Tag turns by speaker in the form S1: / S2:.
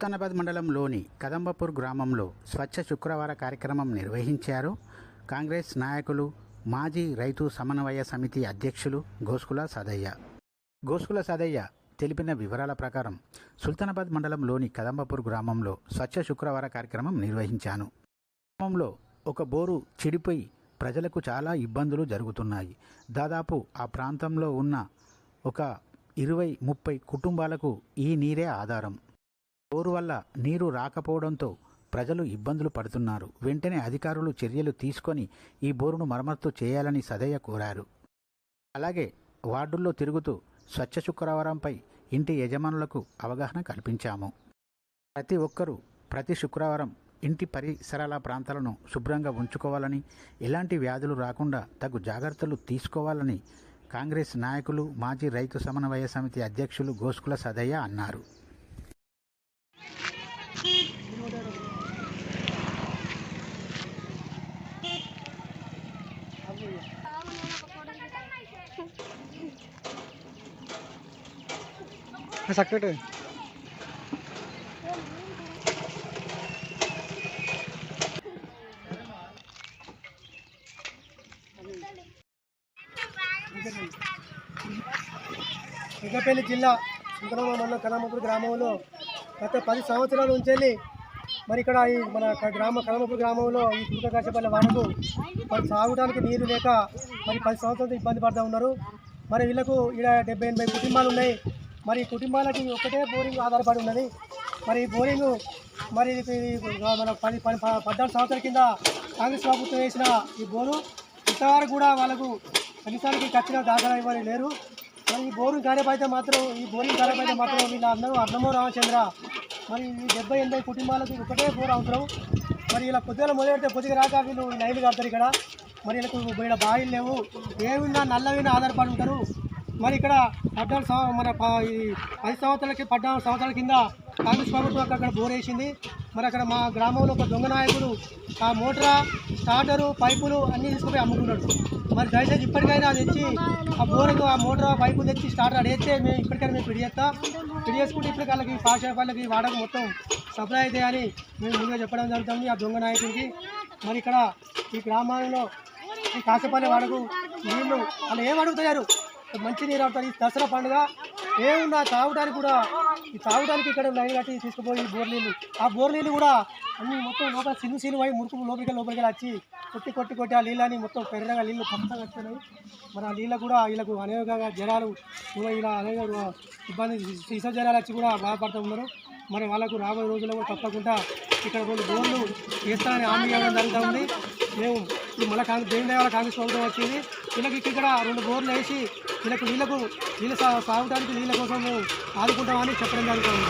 S1: సుల్తానాబాద్ మండలంలోని కదంబపూర్ గ్రామంలో స్వచ్ఛ శుక్రవార కార్యక్రమం నిర్వహించారు. కాంగ్రెస్ నాయకులు మాజీ రైతు సమన్వయ సమితి అధ్యక్షులు గోస్కుల సదయ్య. గోస్కుల సదయ్య తెలిపిన వివరాల ప్రకారం సుల్తానాబాద్ మండలంలోని కదంబపూర్ గ్రామంలో స్వచ్ఛ శుక్రవార కార్యక్రమం నిర్వహించాను. గ్రామంలో ఒక బోరు చెడిపోయి ప్రజలకు చాలా ఇబ్బందులు జరుగుతున్నాయి. దాదాపు ఆ ప్రాంతంలో ఉన్న ఒక ఇరవై ముప్పై కుటుంబాలకు ఈ నీరే ఆధారం. బోరు వల్ల నీరు రాకపోవడంతో ప్రజలు ఇబ్బందులు పడుతున్నారు. వెంటనే అధికారులు చర్యలు తీసుకొని ఈ బోరును మరమ్మతు చేయాలని సదయ్య కోరారు. అలాగే వార్డుల్లో తిరుగుతూ స్వచ్ఛ శుక్రవారంపై ఇంటి యజమానులకు అవగాహన కల్పించాము. ప్రతి ఒక్కరూ ప్రతి శుక్రవారం ఇంటి పరిసరాల ప్రాంతాలను శుభ్రంగా ఉంచుకోవాలని ఎలాంటి వ్యాధులు రాకుండా తగు జాగ్రత్తలు తీసుకోవాలని కాంగ్రెస్ నాయకులు మాజీ రైతు సమన్వయ సమితి అధ్యక్షులు గోస్కుల సదయ్య అన్నారు.
S2: సక్కట్ పెద్దపల్లి జిల్లా సుందరమ మండలం కనమపూర్ గ్రామంలో గత పది సంవత్సరాల నుంచి వెళ్ళి మరి ఇక్కడ ఈ మన గ్రామ కనమపూర్ గ్రామంలో ఈ దుర్గకాశపల్లి వాడకు మరి సాగుడానికి నీరు లేక మరి పది సంవత్సరాలతో ఇబ్బంది పడుతూ ఉన్నారు. మరి వీళ్ళకు ఇక్కడ డెబ్బై ఎనభై కుటుంబాలు ఉన్నాయి. మరి ఈ కుటుంబాలకి ఒకటే బోరింగ్ ఆధారపడి ఉన్నది. మరి ఈ బోరింగ్ మరి ఇది మన పది పది పద్నాలుగు సంవత్సరాల కింద కాంగ్రెస్ ప్రభుత్వం వేసిన ఈ బోరు ఇంతవరకు కూడా వాళ్ళకు కనీసానికి ఖర్చున దాఖలు ఇవ్వని లేరు. మరి ఈ బోరింగ్ ఖరాబ్ అయితే మాత్రం ఈ బోరింగ్ ఖరాబ్ మాత్రం వీళ్ళ అందరూ అన్నమో రామచంద్ర. మరి ఈ డెబ్బై ఎనభై కుటుంబాలకు ఒకటే బోర్ అవసరం. మరి ఇలా పొద్దున మొదలెడితే పొద్దుగా రాక వీళ్ళు లైన్లు కడతారు ఇక్కడ. మరి వీళ్ళకు వీళ్ళ బావిలు లేవు. ఏమైనా నల్లవినా ఆధారపడి ఉంటారు. మరి ఇక్కడ పద్నాలుగు సంవ- మన ప- ఈ పది సంవత్సరాలకి పద్నాలుగు సంవత్సరాల కింద కాంగ్రెస్ ప్రభుత్వం అక్కడ బోరేసింది. బోర్ వేసింది మరి అక్కడ మా గ్రామంలో ఒక దొంగ నాయకుడు ఆ మోటార్ స్టార్టరు పైపులు అన్నీ తీసుకుపోయి అమ్ముకున్నాడు. మరి దయచేసి ఇప్పటికైనా అది తెచ్చి ఆ బోరింగ్ ఆ మోటార్ పైపు తెచ్చి స్టార్టర్ అడిగితే మేము ఇప్పటికైనా మేము పిడి చేస్తాం. పిడి చేసుకుంటే ఇప్పటికి వాళ్ళకి పాష వాళ్ళకి వాడక మొత్తం సప్లై అయితే అని మేము ముందుగా చెప్పడం జరుగుతుంది ఆ దొంగ నాయకుడికి. మరి ఇక్కడ ఈ గ్రామాలలో ఈ కాసపల్లి వాడకు నీళ్ళు వాళ్ళు ఏం అడుగుతారు మంచి నీరు దసరా పండుగ ఏమున్నా తాగడానికి కూడా ఈ తాగడానికి ఇక్కడ లైన్ కట్టి తీసుకుపోయి బోర్ నీళ్ళు ఆ బోర్ నీళ్ళు కూడా అన్ని మొత్తం లోపల సిను సిను అయి మురుకు లోపలికి లోపలికి వచ్చి కొట్టి కొట్టి కొట్టి ఆ నీళ్ళని మొత్తం పెద్దగా నీళ్ళు ఖచ్చితంగా వచ్చినాయి మరి ఆ నీళ్ళ కూడా వీళ్ళకు అనేకంగా జనాలు కూడా ఇలా అనేక ఇబ్బంది సీస జనాలు వచ్చి కూడా బాధపడుతూ ఉన్నారు. మరి వాళ్ళకు రాబోయే రోజుల్లో కూడా తప్పకుండా ఇక్కడ కొన్ని బోర్లు వేస్తానని హామీ ఇవ్వడం జరుగుతూ ఉంది. మేము ఇప్పుడు మళ్ళీ కాంగ్రెస్ దేని కాంగ్రెస్ ప్రభుత్వం వచ్చింది. వీళ్ళకి ఇక్కడ రెండు బోర్లు వేసి వీళ్ళకు నీళ్ళకు నీళ్ళు సా సాగడానికి నీళ్ళ కోసం ఆదుకుంటామని చెప్పడం జరుగుతుంది.